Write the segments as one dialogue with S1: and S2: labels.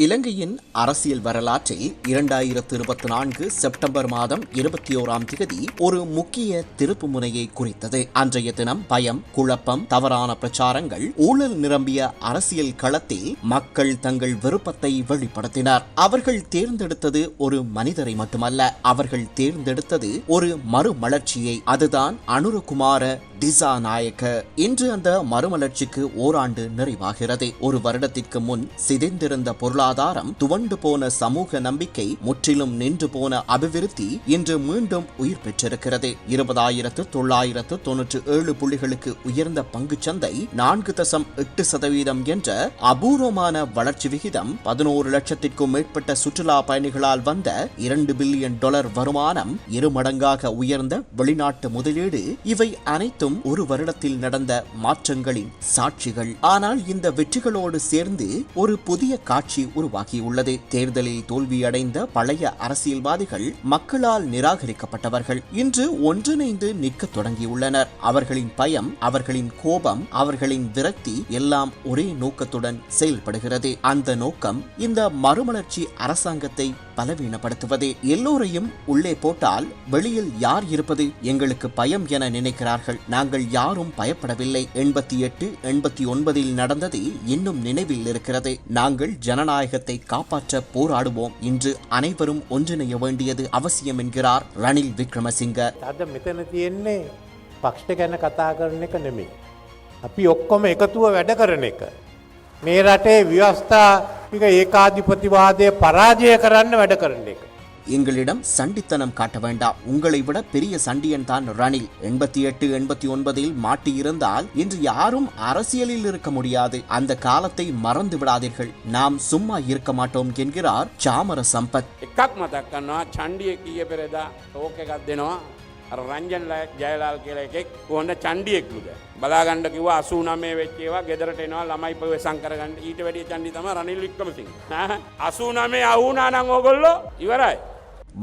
S1: இலங்கையின் அரசியல் வரலாற்றில் இரண்டாயிரத்து இருபத்தி நான்கு செப்டம்பர் மாதம் இருபத்தி ஓராம் தேதி ஒரு முக்கிய திருப்பு முனையை குறித்தது. அன்றைய தினம் பயம் குழப்பம் தவறான பிரச்சாரங்கள் ஊழல் நிரம்பிய அரசியல் களத்தில் மக்கள் தங்கள் விருப்பத்தை வெளிப்படுத்தினர். அவர்கள் தேர்ந்தெடுத்தது ஒரு மனிதரை மட்டுமல்ல அவர்கள் தேர்ந்தெடுத்தது ஒரு மறுமலர்ச்சியை. அதுதான் அனுரகுமார திசா நாயக்க இன்று அந்த மறுமலர்ச்சிக்கு ஓராண்டு நிறைவாகிறது. ஒரு வருடத்திற்கு முன் சிதைந்திருந்த பொருளாதார பொருளாதாரம் துவண்டு போன சமூக நம்பிக்கை முற்றிலும் நின்று போன அபிவிருத்தி இன்று மீண்டும் உயிர் பெற்றிருக்கிறது. இருபதாயிரத்து தொள்ளாயிரத்து தொன்னூற்று ஏழு புள்ளிகளுக்கு உயர்ந்த பங்குச்சந்தை நான்கு தசம் எட்டு சதவீதம் என்ற அபூர்வமான வளர்ச்சி விகிதம் பதினோரு லட்சத்திற்கும் மேற்பட்ட சுற்றுலா பயணிகளால் வந்த இரண்டு பில்லியன் டாலர் வருமானம் இருமடங்காக உயர்ந்த வெளிநாட்டு முதலீடு. இவை அனைத்தும் ஒரு வருடத்தில் நடந்த மாற்றங்களின் சாட்சிகள். ஆனால் இந்த வெற்றிகளோடு சேர்ந்து ஒரு புதிய காட்சி உருவாகியுள்ளது. தேர்தலில் தோல்வியடைந்த பழைய அரசியல்வாதிகள் மக்களால் நிராகரிக்கப்பட்டவர்கள். இன்று ஒன்றிணைந்து நிற்க தொடங்கியுள்ளனர். அவர்களின் பயம் அவர்களின் கோபம் அவர்களின் விரக்தி எல்லாம் ஒரே நோக்கத்துடன் செயல்படுகிறது. அந்த நோக்கம் இந்த மறுமலர்ச்சி அரசாங்கத்தை பலவீனப்படுத்துவது. எல்லோரையும் உள்ளே போட்டால் வெளியில் யார் இருப்பது? எங்களுக்கு பயம் என நினைக்கிறார்கள். நாங்கள் யாரும் பயப்படவில்லை. எண்பத்தி எட்டு எண்பத்தி ஒன்பதில் நடந்தது இன்னும் நினைவில் இருக்கிறது. நாங்கள் ஜனநாயக ஜனநாயகத்தை காப்பாற்ற போராடுவோம் இன்று அனைவரும் ஒன்றிணைய வேண்டியது அவசியம் என்கிறார் ரணில் விக்ரமசிங்க
S2: අද මෙතන තියෙන්නේ පක්ෂ ගැන කතා කරන එක නෙමේ. අපි ඔක්කොම එකතුව වැඩ කරන එක. මේ රටේ ව්‍යවස්ථාික ඒකාධිපතිවාදය පරාජය කරන්න වැඩ කරන එක.
S1: எங்களிடம் சண்டித்தனம் காட்ட வேண்டாம் உங்களை விட பெரிய சண்டியன் தான் ரணில் எண்பத்தி எட்டு எண்பத்தி ஒன்பதில் மாட்டியிருந்தால் இன்று யாரும் அரசியலில் இருக்க முடியாது அந்த காலத்தை மறந்து விடாதீர்கள் நாம் சும்மா இருக்க மாட்டோம் என்கிறார் சாமர சம்பத்
S3: එකක් මතක් කන්නවා චන්ඩිය කිය පෙරදා ටෝක එකක් දෙනවා අර රංජන් ලෑ- ජයලාල් කියල එකෙක් ඔන්න චන්ඩියෙක්ලුද බලාගණ්ඩ කිව අසූ නමේ වෙච්චේවා ගෙදරට එනවා ළමයි පව සංකරගන්න ඊට වැඩිය චන්ඩි තම රනිල් වික්කමසි අසූ නමේ අහුනානං ඕගොල්ලෝ ඉවරයි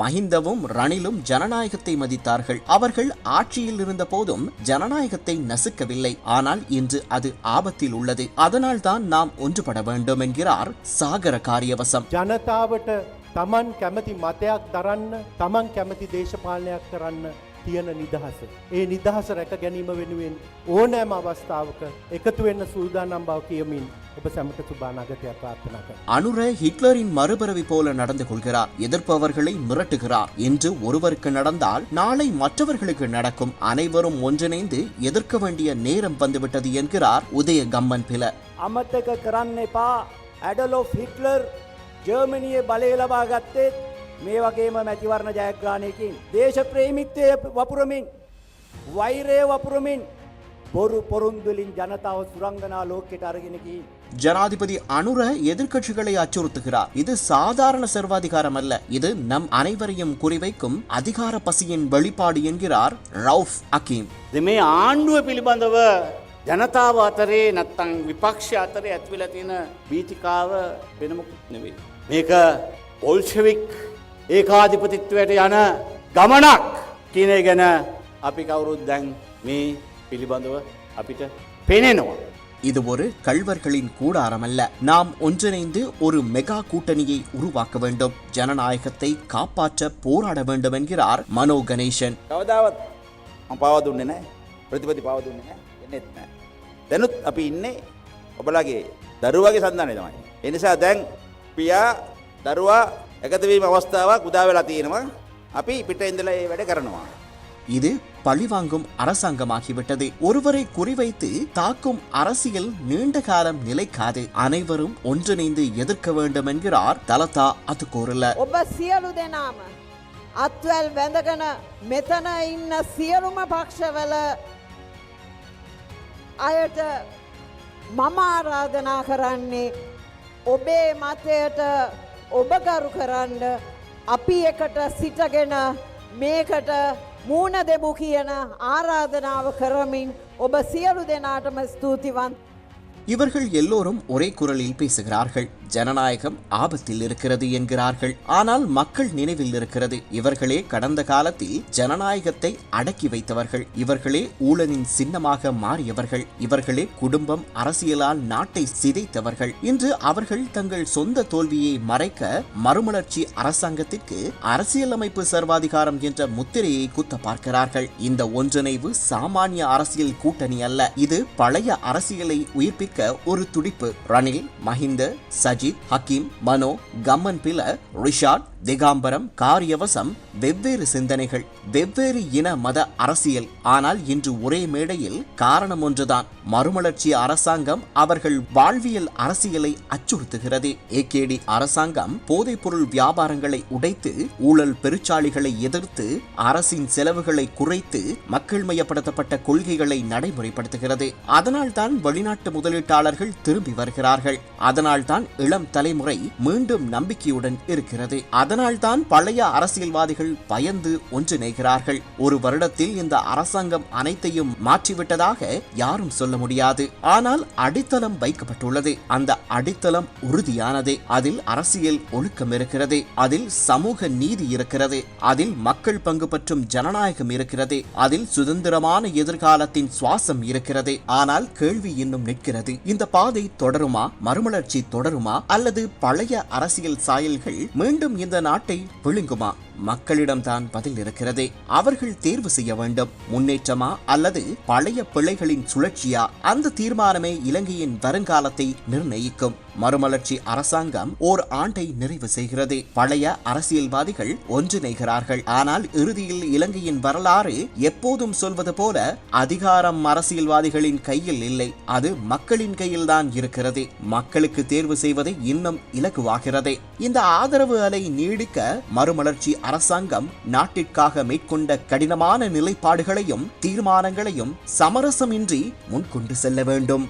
S1: மஹிந்தவும் ரணிலும் ஜனநாயகத்தை மதித்தார்கள். அவர்கள் ஆட்சியில் இருந்த போதும் ஜனநாயகத்தை நசுக்கவில்லை. ஆனால் இன்று அது ஆபத்தில் உள்ளது. அதனால் தான் நாம் ஒன்றுபட வேண்டும் என்கிறார் சாகர காரியவசம்
S2: ஜனதாவிட்ட தமன் கமதி மத்தையாக தரன் தமன் கமதி தேசபாலனையாக தரன் තියෙන නිදහස. ඒ නිදහස රැක ගැනීම වෙනුවෙන් ඕනෑම අවස්ථාවක එකතු වෙන්න සූදානම් බව කියමින් ඔබ සැමට සුභානාගතයක් ප්‍රාර්ථනා කර.
S1: அனுர ஹிட்லரின் மறுபிறவி போல நடந்து கொள்கிறார் எதிர்ப்பவர்களை மிரட்டுகிறார் என்று ஒருவருக்கு நடந்தால் நாளை மற்றவர்களுக்கு நடக்கும் அனைவரும் ஒன்றிணைந்து எதிர்க்க வேண்டிய நேரம் வந்துவிட்டது என்கிறார் உதய கம்மன் பில
S4: අමත්තක කරන්න එපා ඇඩලොෆ් හිටලර් ජර්මණයේ බලය ලබා ගත්තෙත් මේ වගේම මැතිවරණ ජයග්‍රාණයකින්. දේශ ප්‍රේමිත්වය වපුරමින් වෛරය වපුරමින් බොරු පොරුන්දුලින් ජනතාව සුරංගනා ලෝකෙට අරගෙනකින්.
S1: ஜனாதிபதி அனுர எதிர்க்கட்சிகளை அச்சுறுத்துகிறார் இது சாதாரண சர்வாதிகாரம் அல்ல இது நம் அனைவரையும் குறிவைக்கும் அதிகார பசியின் வெளிப்பாடு என்கிறார் ரவுஃப் அகீம்
S5: දෙ මේ ආණ්ඩුව පිළිබඳව ජනතාව අතරේ නත්තං විපක්ෂ අතරේ ඇත්වෙල තියෙන බීතිකාව වෙනමුකුත් නෙවෙයි. මේක ඔල්ෂවික් ඒකාධිපතිත්වයට යන ගමනක් කියනය ගැන අපි කවුරුත් දැන් මේ පිළිබඳව අපිට පෙනෙනවා.
S1: இது ஒரு கள்வர்களின் கூடாரம் அல்ல நாம் ஒன்றிணைந்து ஒரு மெகா கூட்டணியை உருவாக்க வேண்டும் ஜனநாயகத்தை காப்பாற்ற போராட வேண்டும் என்கிறார் மனோ கணேசன்
S6: කවදාවත් මම පාව දුන්නේ නෑ ප්‍රතිපති පාව දුන්නේ නෑ එන්නෙත් නෑ. දැනුත් අපි ඉන්නේ ඔබලාගේ දරුවගේ සන්ධානය තමයි. එනිසා දැන් පියා දරුවා එකතවීම අවස්ථාවක් උදා වෙලා තියෙනවා අපි පිට ඉඳලා ඒ වැඩ කරනවා.
S1: இது பழிவாங்கும் அரசாங்கமாகிவிட்டது ஒருவரை குறிவைத்து தாக்கும் அரசியல் நீண்ட காலம் நிலைக்காது அனைவரும் ஒன்றிணைந்து எதிர்க்க வேண்டும் என்கிறார் தலதா அதுகோரல
S7: ඔබ සියලු දෙනාම අත්වැල් වැඳගෙන මෙතන ඉන්න සියලුම පක්ෂවල අයට මම ආරාධනා කරන්නේ ඔබේ මතයට ඔබ ගරු කරන්න අපි එකට සිටගෙන මේකට මූුණ දෙමු කියන ආරාධනාව කරමින් ඔබ සියලු දෙනාටම ස්තුතිවන්
S1: இவர்கள் எல்லோரும் ஒரே குரலில் பேசுகிறார்கள் ஜனநாயகம் ஆபத்தில் இருக்கிறது என்கிறார்கள். ஆனால் மக்கள் நினைவில் இருக்கிறது. இவர்களே கடந்த காலத்தில் ஜனநாயகத்தை அடக்கி வைத்தவர்கள். இவர்களே ஊழலின் சின்னமாக மாறியவர்கள். இவர்களே குடும்பம் அரசியலால் நாட்டை சிதைத்தவர்கள். இன்று அவர்கள் தங்கள் சொந்த தோல்வியை மறைக்க மறுமலர்ச்சி அரசாங்கத்திற்கு அரசியலமைப்பு சர்வாதிகாரம் என்ற முத்திரையை குத்த பார்க்கிறார்கள். இந்த ஒன்றிணைவு சாமானிய அரசியல் கூட்டணி அல்ல. இது பழைய அரசியலை உயிர்ப்பிக்க ஒரு துடிப்பு. ரணில் மஹிந்த அஜித் ஹக்கீம் மனோ கம்மன் பில ரிஷாட் திகாம்பரம் காரியவசம் வெவ்வேறு சிந்தனைகள் வெவ்வேறு இன மத அரசியல். ஆனால் இன்று ஒரே மேடையில் காரணம் ஒன்றுதான். மறுமலர்ச்சி அரசாங்கம் அவர்கள் வாழ்வியல் அரசியலை அச்சுறுத்துகிறது. ஏகேடி அரசாங்கம் போதைப்பொருள் வியாபாரங்களை உடைத்து ஊழல் பெருச்சாளிகளை எதிர்த்து அரசின் செலவுகளை குறைத்து மக்கள் மயப்படுத்தப்பட்ட கொள்கைகளை நடைமுறைப்படுத்துகிறது. அதனால் தான் வெளிநாட்டு முதலீட்டாளர்கள் திரும்பி வருகிறார்கள். அதனால் தான் இளம் தலைமுறை மீண்டும் நம்பிக்கையுடன் இருக்கிறது. அதனால்தான் பழைய அரசியல்வாதிகள் பயந்து ஒன்றிணைகிறார்கள். ஒரு வருடத்தில் இந்த அரசாங்கம் அனைத்தையும் மாற்றிவிட்டதாக யாரும் சொல்ல முடியாது. ஆனால் அடித்தளம் வைக்கப்பட்டுள்ளது. அந்த அடித்தளம் உறுதியானது. அதில் அரசியல் ஒழுக்கம் இருக்கிறது. அதில் சமூக நீதி இருக்கிறது. அதில் மக்கள் பங்கு பற்றும் ஜனநாயகம் இருக்கிறது. அதில் சுதந்திரமான எதிர்காலத்தின் சுவாசம் இருக்கிறது. ஆனால் கேள்வி இன்னும் நிற்கிறது. இந்த பாதை தொடருமா? மறுமலர்ச்சி தொடருமா? அல்லது பழைய அரசியல் சாயல்கள் மீண்டும் இந்த நாட்டை விழுங்குமா? மக்களிடம்தான் பதில் இருக்கிறது. அவர்கள் தேர்வு செய்ய வேண்டும். முன்னேற்றமா அல்லது பழைய பிள்ளைகளின் சுழற்சியா? அந்த தீர்மானமே இலங்கையின் வருங்காலத்தை நிர்ணயிக்கும். மறுமலர்ச்சி அரசாங்கம் ஓர் ஆண்டை நிறைவு செய்கிறது. பழைய அரசியல்வாதிகள் ஒன்றிணைகிறார்கள். ஆனால் இறுதியில் இலங்கையின் வரலாறு எப்போதும் சொல்வது போல அதிகாரம் அரசியல்வாதிகளின் கையில் இல்லை. அது மக்களின் கையில்தான் இருக்கிறது. மக்களுக்கு தேர்வு செய்வதை இன்னும் இலகுவாகிறது. இந்த ஆதரவு அலை நீடிக்க மறுமலர்ச்சி அரசாங்கம் நாட்டிற்காக மேற்கொண்ட கடினமான நிலைப்பாடுகளையும் தீர்மானங்களையும் சமரசமின்றி முன்கொண்டு செல்ல வேண்டும்.